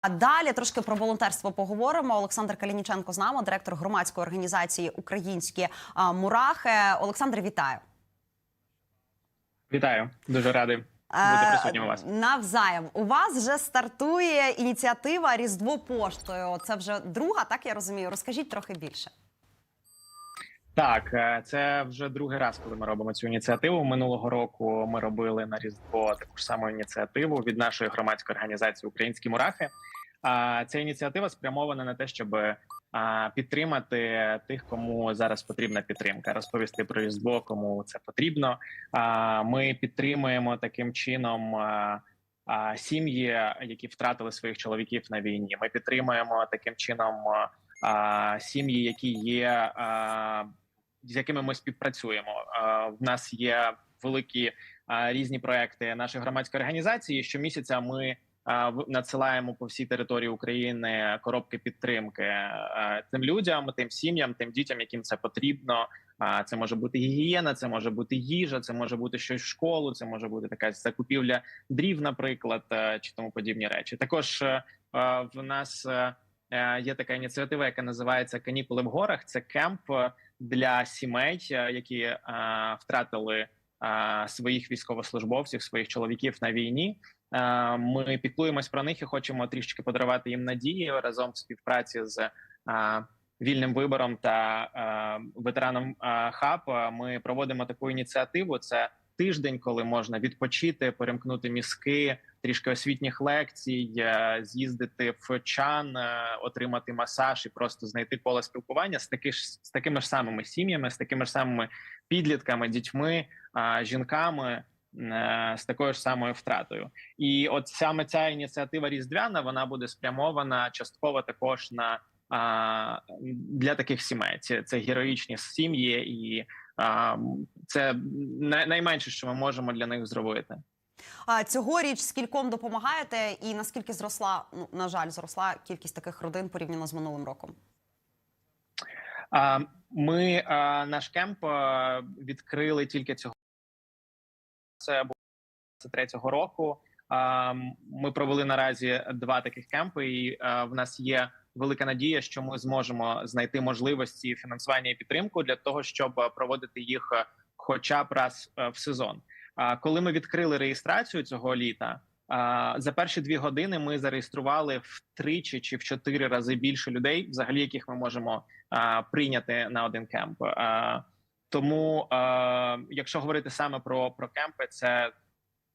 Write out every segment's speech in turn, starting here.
А далі трошки про волонтерство поговоримо. Олександр Калініченко з нами, директор громадської організації Українські мурахи. Олександр, вітаю. Вітаю, дуже радий бути Е, присутнім у вас. Навзаєм у вас вже стартує ініціатива Різдво поштою. Це вже друга, так я розумію. Розкажіть трохи більше. Так, е, це вже другий раз, коли ми робимо цю ініціативу. Минулого року ми робили на різдво таку ж саму ініціативу від нашої громадської організації Українські мурахи. А ця ініціатива спрямована на те, щоб підтримати тих, кому зараз потрібна підтримка, розповісти про різдво, кому це потрібно. Ми підтримуємо таким чином. а, Сім'ї, які втратили своїх чоловіків на війні, ми підтримуємо таким чином сім'ї, які є з якими ми співпрацюємо. В нас є великі різні проекти нашої громадської організації. Щомісяця ми в- надсилаємо по всій території України коробки підтримки тим людям, тим сім'ям, тим дітям, яким це потрібно. А, Це може бути гігієна, це може бути їжа, це може бути щось в школу, це може бути така закупівля дрів, наприклад, чи тому подібні речі. Також в нас є така ініціатива, яка називається Канікули в горах. Це кемп е, для сімей, е, які е, втратили е, своїх військовослужбовців, своїх чоловіків на війні. Е, Ми піклуємось про них і хочемо трішки подарувати їм надії разом в співпраці з е, вільним вибором та е, ветераном е, хаб. е, Ми проводимо таку ініціативу. Це тиждень, коли можна відпочити, перемкнути мізки, трішки освітніх лекцій, е, з'їздити в чан, е, отримати масаж і просто знайти коло спілкування з таки ж з такими ж самими сім'ями, з такими ж самими підлітками, дітьми, е, жінками. З такою ж самою втратою, і от саме ця ініціатива різдвяна вона буде спрямована частково також на для таких сімей. Це, це героїчні сім'ї, і це найменше, що ми можемо для них зробити. А цьогоріч скільком допомагаєте, і наскільки зросла, ну на жаль, зросла кількість таких родин порівняно з минулим роком? А, Ми а, наш кемп а, відкрили тільки цього. Це було 23-го року. А, Ми провели наразі два таких кемпи, і а, в нас є велика надія, що ми зможемо знайти можливості фінансування і підтримку для того, щоб проводити їх хоча б раз в сезон. Коли ми відкрили реєстрацію цього літа, за перші дві години ми зареєстрували втричі чи в чотири рази більше людей, взагалі яких ми можемо прийняти на один кемп. Тому, якщо говорити саме про, про кемпи, це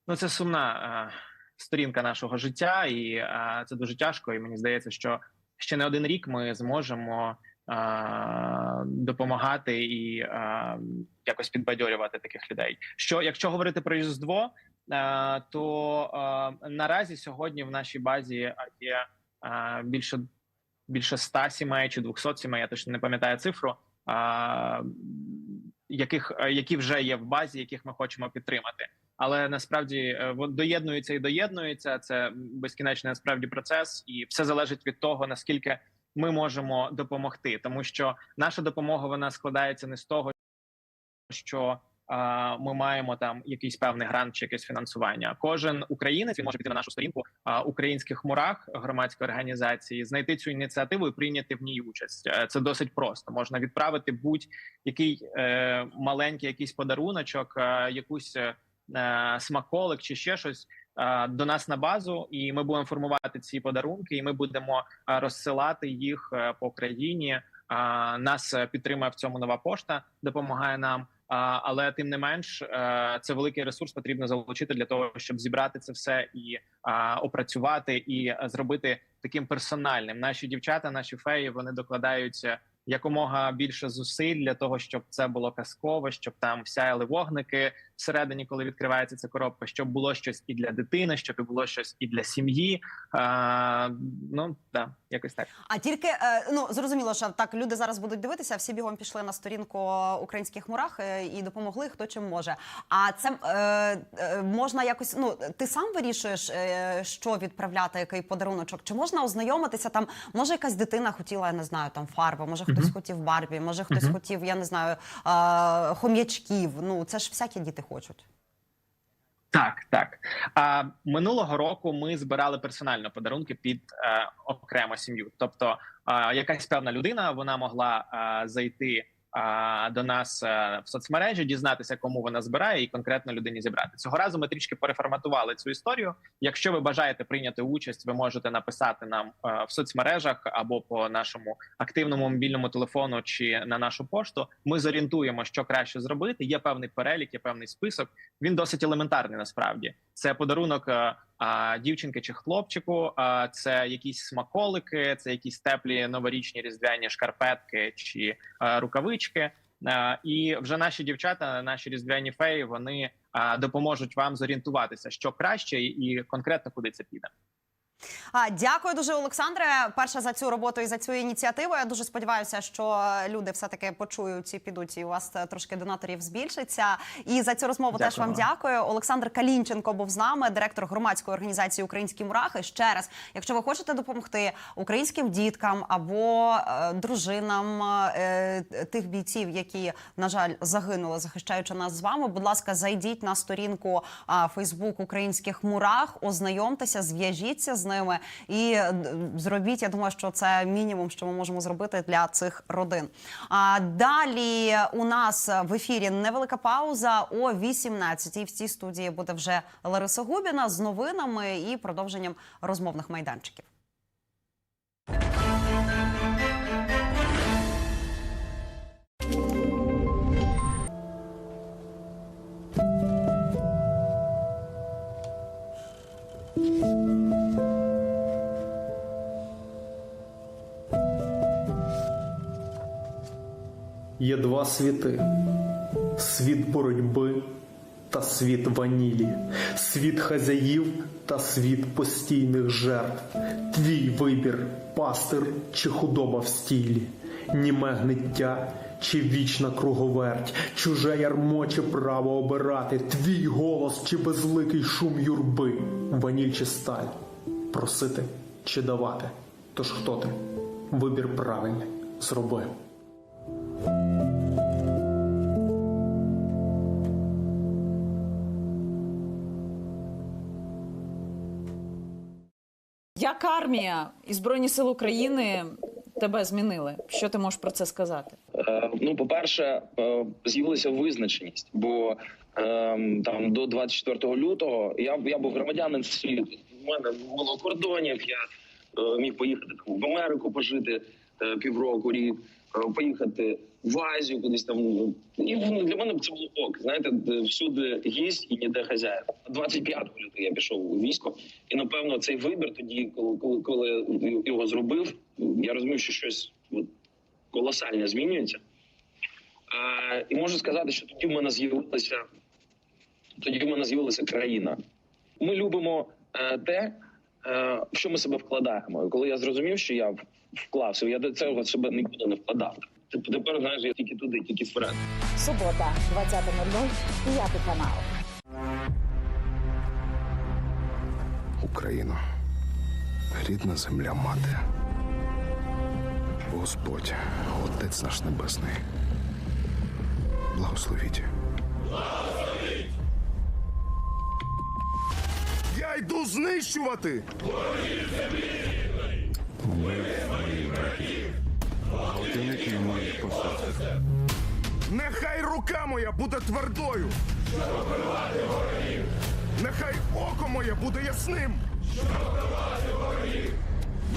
ну це сумна сторінка нашого життя, і це дуже тяжко. І мені здається, що ще не один рік ми зможемо а, допомагати і а, якось підбадьорювати таких людей. Що якщо говорити про різдво, а, то а, наразі сьогодні в нашій базі є а, більше більше 100 сімей чи 200 сімей, я точно не пам'ятаю цифру, а, яких які вже є в базі, яких ми хочемо підтримати. Але насправді е, доєднуються і доєднуються. Це безкінечний насправді процес, і все залежить від того наскільки ми можемо допомогти, тому що наша допомога вона складається не з того, що ми маємо там якийсь певний грант чи якесь фінансування. Кожен українець він може піти на нашу сторінку українських мурах громадської організації, знайти цю ініціативу і прийняти в ній участь. Е, Це досить просто. Можна відправити будь-який е, маленький якийсь подаруночок, якусь смаколик чи ще щось. е, До нас на базу, і ми будемо формувати ці подарунки, і ми будемо е, розсилати їх е, по країні. Нас е, підтримує в цьому нова пошта, допомагає нам. Але тим не менш, е, це великий ресурс потрібно залучити для того, щоб зібрати це все і опрацювати, і е, зробити таким персональним. Наші дівчата, наші феї, вони докладаються якомога більше зусиль для того, щоб це було казково, щоб там сяяли вогники всередині, коли відкривається ця коробка, щоб було щось і для дитини, щоб було щось і для сім'ї. А, ну да, якось так. А тільки е, ну зрозуміло, що так люди зараз будуть дивитися. Всі бігом пішли на сторінку українських мурах е, і допомогли хто чим може. А це е, можна якось. Ну ти сам вирішуєш, що відправляти, який подаруночок? Чи можна ознайомитися там? Може, якась дитина хотіла, я не знаю, там фарби, може хтось хотів Барбі, може хтось хотів, я не знаю, хом'ячків. Ну це ж всякі діти хочуть. Так, так. А минулого року ми збирали персонально подарунки під е, окрему сім'ю. Тобто, е, якась певна людина вона могла е, зайти до нас е, в соцмережі, дізнатися, кому вона збирає, і конкретно людині зібрати. Цього разу ми трішки переформатували цю історію. Якщо ви бажаєте прийняти участь, ви можете написати нам е, в соцмережах або по нашому активному мобільному телефону чи на нашу пошту. Ми зорієнтуємо, що краще зробити. Є певний перелік, є певний список. Він досить елементарний. Насправді це подарунок е, а, дівчинки чи хлопчику. А, це якісь смаколики, це якісь теплі новорічні різдвяні шкарпетки чи рукавички. І вже наші дівчата, наші різдвяні феї, вони допоможуть вам зорієнтуватися, що краще, і конкретно куди це піде. А, дякую дуже, Олександре. Перше за цю роботу і за цю ініціативу. Я дуже сподіваюся, що люди все таки почують і підуть. І у вас трошки донаторів збільшиться. І за цю розмову теж вам Дякую дякую. Олександр Калінченко був з нами, директор громадської організації Українські мурахи. Ще раз, якщо ви хочете допомогти українським діткам або е, дружинам е, тих бійців, які на жаль загинули, захищаючи нас з вами. Будь ласка, зайдіть на сторінку Фейсбук українських мурах, ознайомтеся, зв'яжіться з ними і е, зробіть. Я думаю, що це мінімум, що ми можемо зробити для цих родин. А далі у нас в ефірі невелика пауза о 18 В цій студії буде вже Лариса Губіна з новинами і продовженням розмовних майданчиків. Є два світи: світ боротьби та світ ванілі, світ хазяїв та світ постійних жертв. Твій вибір, пастир чи худоба в стілі, німе гниття чи вічна круговерть, чуже ярмо чи право обирати, твій голос чи безликий шум юрби, ваніль чи сталь, просити чи давати. Тож хто ти? Вибір правильний зроби. Як армія і Збройні Сили України тебе змінили? Що ти можеш про це сказати? Е, Ну, по-перше, е, з'явилася визначеність, бо е, там до 24 лютого я я був громадянин світу. У мене було кордонів. Я е, міг поїхати в Америку пожити е, півроку, рік, е, поїхати в Азію, кудись там. ну, І ну, для мене це було ок. Знаєте, всюди гість і ніде хазяїн. 25 лютого я пішов у військо, і напевно цей вибір тоді, коли коли, коли його зробив, я розумів, що щось от, колосальне змінюється. А, і можу сказати, що тоді в мене з'явилася тоді в мене з'явилася країна. Ми любимо е, те, е, в що ми себе вкладаємо. Коли я зрозумів, що я вклався, я до цього себе нікуди не вкладав. Тепер, тепер знаєш, я тільки туди, тільки вперед. Субота, 20.00, п'ятий канал. Україно, рідна земля мати. Господь, Отець наш Небесний. Благословіть. Я йду знищувати. Нехай рука моя буде твердою. Щоб вбивати ворогів. Нехай око моє буде ясним.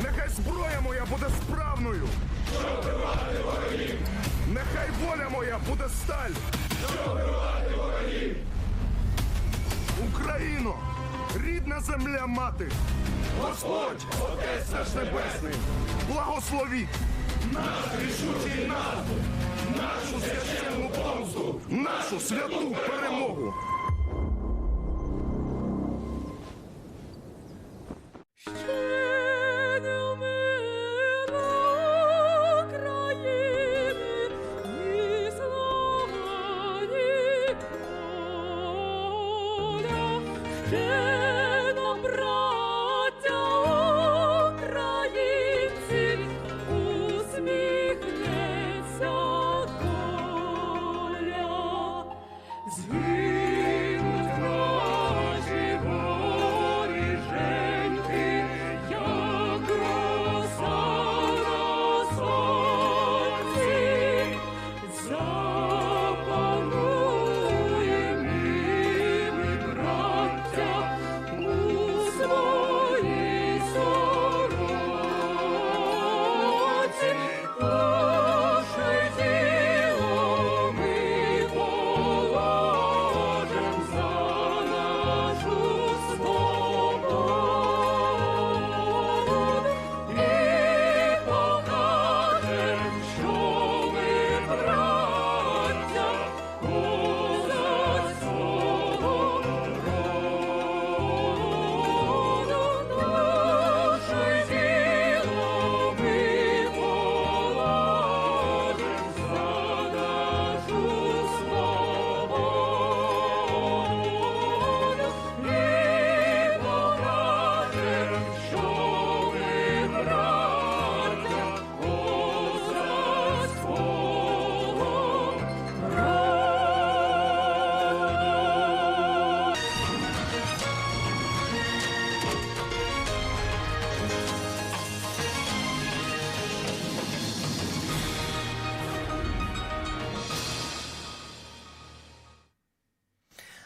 Нехай зброя моя буде справною. Нехай воля моя буде сталь. Україно, рідна земля мати. Господь, Отець наш Небесний, благословіть наш рішучий наступ, нашу священну помсту, нашу святу перемогу. Усміхнеться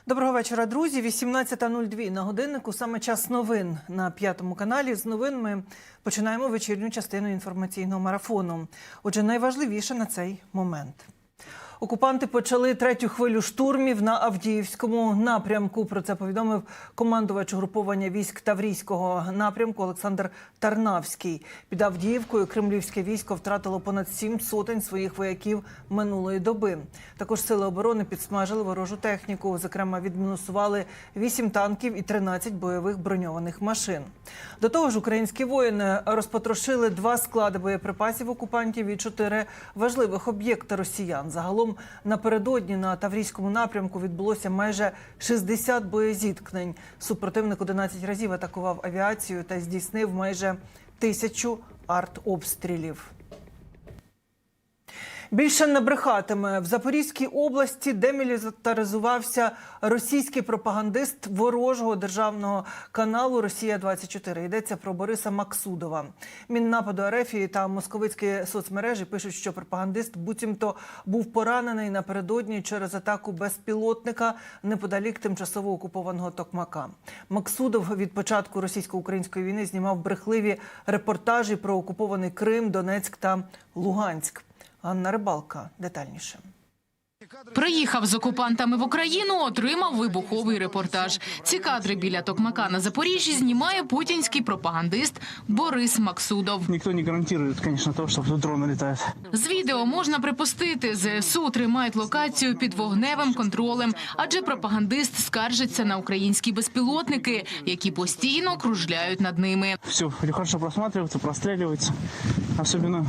Доброго вечора, друзі. 18.02 на годиннику. Саме час новин на п'ятому каналі. З новин ми починаємо вечірню частину інформаційного марафону. Отже, найважливіше на цей момент. Окупанти почали третю хвилю штурмів на Авдіївському напрямку. Про це повідомив командувач угруповання військ Таврійського напрямку Олександр Тарнавський. Під Авдіївкою кремлівське військо втратило понад сім сотень своїх вояків минулої доби. Також сили оборони підсмажили ворожу техніку. Зокрема, відмінусували 8 танків і 13 бойових броньованих машин. До того ж, українські воїни розпотрошили два склади боєприпасів окупантів і чотири важливих об'єкти росіян. Загалом напередодні на Таврійському напрямку відбулося майже 60 боєзіткнень. Супротивник 11 разів атакував авіацію та здійснив майже тисячу артобстрілів. Більше не брехатиме в Запорізькій області, демілітаризувався російський пропагандист ворожого державного каналу Росія 24 Йдеться про Бориса Максудова. Міннападу Арефії та московицькі соцмережі пишуть, що пропагандист буцімто був поранений напередодні через атаку безпілотника неподалік тимчасово окупованого Токмака. Максудов від початку російсько-української війни знімав брехливі репортажі про окупований Крим, Донецьк та Луганськ. Анна Рибалка детальніше. Приїхав з окупантами в Україну, отримав вибуховий репортаж. Ці кадри біля Токмака на Запоріжжі знімає путінський пропагандист Борис Максудов. Никто не гарантирует, конечно, то, что тут дроны летают. З відео можна припустити, ЗСУ тримають локацію під вогневим контролем, адже пропагандист скаржиться на українські безпілотники, які постійно кружляють над ними. Все хорошо просматривается, простреливается. Особенно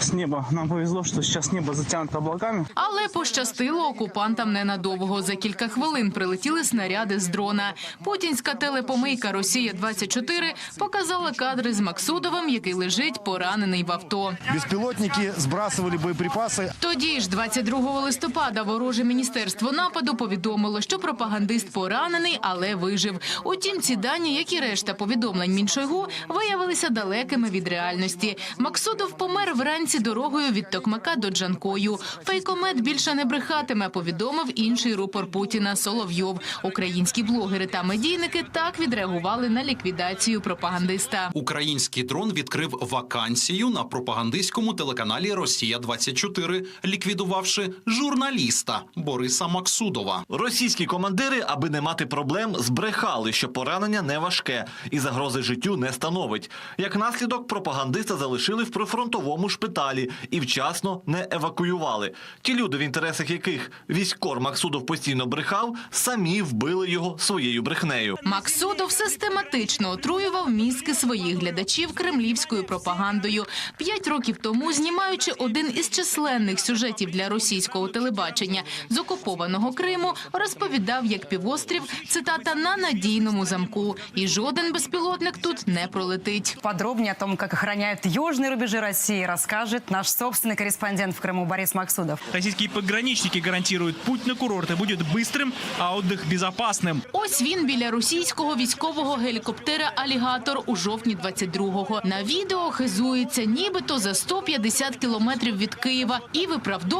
с неба. Нам повезло, что сейчас небо затянуто облаками. Але пощастило окупантам ненадовго. За кілька хвилин прилетіли снаряди з дрона. Путінська телепомийка Росія 24 показала кадри з Максудовим, який лежить поранений в авто. Беспилотники сбрасывали боеприпасы. Тоді ж, 22 листопада, вороже міністерство нападу повідомило, що пропагандист поранений, але вижив. Утім, ці дані, як і решта повідомлень Міншойгу, виявилися далекими від реальності. Максудов помер вранці дорогою від Токмака до Джанкою. Фейкомет більше не брехатиме, повідомив інший рупор Путіна Соловйов. Українські блогери та медійники так відреагували на ліквідацію пропагандиста. Український дрон відкрив вакансію на пропагандистському телеканалі Росія 24 ліквідувавши журналіста Бориса Максудова. Російські командири, аби не мати проблем, збрехали, що поранення не важке і загрози життю не становить. Як наслідок, пропагандиста залишили в прифронтовому шпиталі і вчасно не евакуювали. Ті люди, в інтересах яких військор Максудов постійно брехав, самі вбили його своєю брехнею. Максудов систематично отруював мізки своїх глядачів кремлівською пропагандою. П'ять років тому, знімаючи один із численних сюжетів для російського телебачення з окупованого Криму, розповідав, як півострів цитата на надійному замку, і жоден безпілотник тут не пролетить. Подробнее о том, как охраняют южные рубежи России, расскажет наш собственный корреспондент в Крыму Борис Максудов. Российские пограничники гарантируют, путь на курорты будет быстрым, а отдых безопасным. Ось він біля російського військового гелікоптера Алігатор у жовтні 22-го. На відео хизується, нібито за 150 кілометрів від Києва і виправдовує